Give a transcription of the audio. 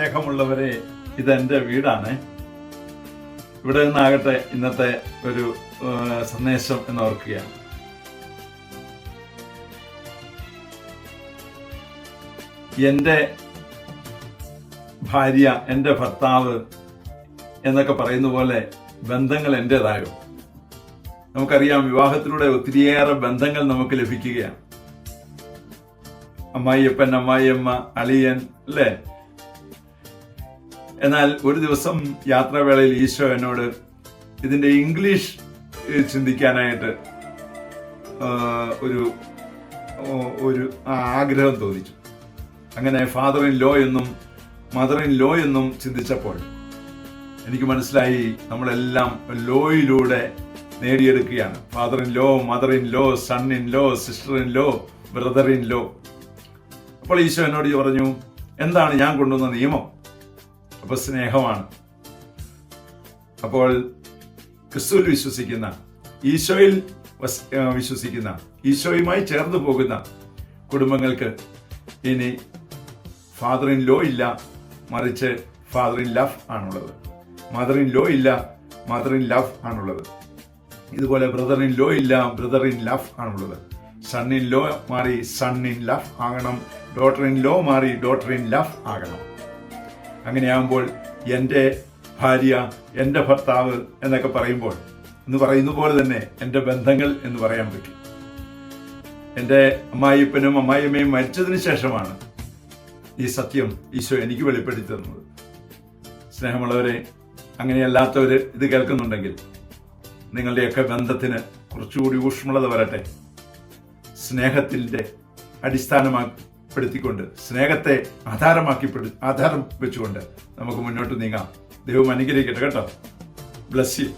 സ്നേഹമുള്ളവരെ ഇതെന്റെ വീടാണ്. ഇവിടെ നിന്നാകട്ടെ ഇന്നത്തെ ഒരു സന്ദേശം എന്ന് ഓർക്കുക എന്റെ ഭാര്യ എന്റെ ഭർത്താവ് എന്നൊക്കെ പറയുന്ന പോലെ ബന്ധങ്ങൾ എന്റെതായോ നമുക്കറിയാം വിവാഹത്തിലൂടെ ഒത്തിരിയേറെ ബന്ധങ്ങൾ നമുക്ക് ലഭിക്കുകയാണ്. അമ്മായിയപ്പൻ അമ്മായിയമ്മ അളിയൻ അല്ലേ? എന്നാൽ ഒരു ദിവസം യാത്രാവേളയിൽ ഈശോ എന്നോട് ഇതിന്റെ ഇംഗ്ലീഷ് ചിന്തിക്കാനായിട്ട് ഒരു ഒരു ആഗ്രഹം തോന്നിച്ചു. അങ്ങനെ ഫാദർ ഇൻ ലോ എന്നും മദർ ഇൻ ലോ എന്നും ചിന്തിച്ചപ്പോൾ എനിക്ക് മനസ്സിലായി നമ്മളെല്ലാം ലോയിലൂടെ നേടിയെടുക്കുകയാണ്. Father in law mother in law son in law sister in law brother in law അപ്പോൾ ഈശോ എന്നോട് പറഞ്ഞു എന്താണ് ഞാൻ കൊണ്ടുവന്ന നിയമം? അപ്പൊ സ്നേഹമാണ്. അപ്പോൾ ക്രിസ്തുവിൽ വിശ്വസിക്കുന്ന ഈശോയിൽ വിശ്വസിക്കുന്ന ഈശോയുമായി ചേർന്ന് പോകുന്ന കുടുംബങ്ങൾക്ക് ഇനി ഫാദർ ഇൻ ലോ ഇല്ല മറിച്ച് ഫാദർ ഇൻ ലവ് ആണുള്ളത്. മദർ ഇൻ ലോ ഇല്ല മദർ ഇൻ ലവ് ആണുള്ളത്. ഇതുപോലെ ബ്രദർ ഇൻ ലോ ഇല്ല ബ്രദർ ഇൻ ലവ് ആണുള്ളത്. സൺ ഇൻ ലോ മാറി സൺ ഇൻ ലവ് ആകണം ഡോട്ടർ ഇൻ ലോ മാറി ഡോട്ടർ ഇൻ ലവ് ആകണം. അങ്ങനെയാകുമ്പോൾ എന്റെ ഭാര്യ എന്റെ ഭർത്താവ് എന്നൊക്കെ പറയുമ്പോൾ എന്ന് പറയുന്ന പോലെ തന്നെ എന്റെ ബന്ധങ്ങൾ എന്ന് പറയാൻ പറ്റും. എന്റെ അമ്മായിപ്പനും അമ്മായിയമ്മയും മരിച്ചതിന് ശേഷമാണ് ഈ സത്യം ഈശോ എനിക്ക് വെളിപ്പെടുത്തി തന്നത്. സ്നേഹമുള്ളവരെ അങ്ങനെയല്ലാത്തവർ ഇത് കേൾക്കുന്നുണ്ടെങ്കിൽ നിങ്ങളുടെയൊക്കെ ബന്ധത്തിന് കുറച്ചുകൂടി ഊഷ്മളത വരട്ടെ. സ്നേഹത്തിന്റെ അടിസ്ഥാനമാപ്പെടുത്തിക്കൊണ്ട് സ്നേഹത്തെ ആധാരമാക്കി ആധാരം വെച്ചുകൊണ്ട് നമുക്ക് മുന്നോട്ട് നീങ്ങാം. ദൈവം അനുഗ്രഹിക്കട്ടെ കേട്ടോ. Bless you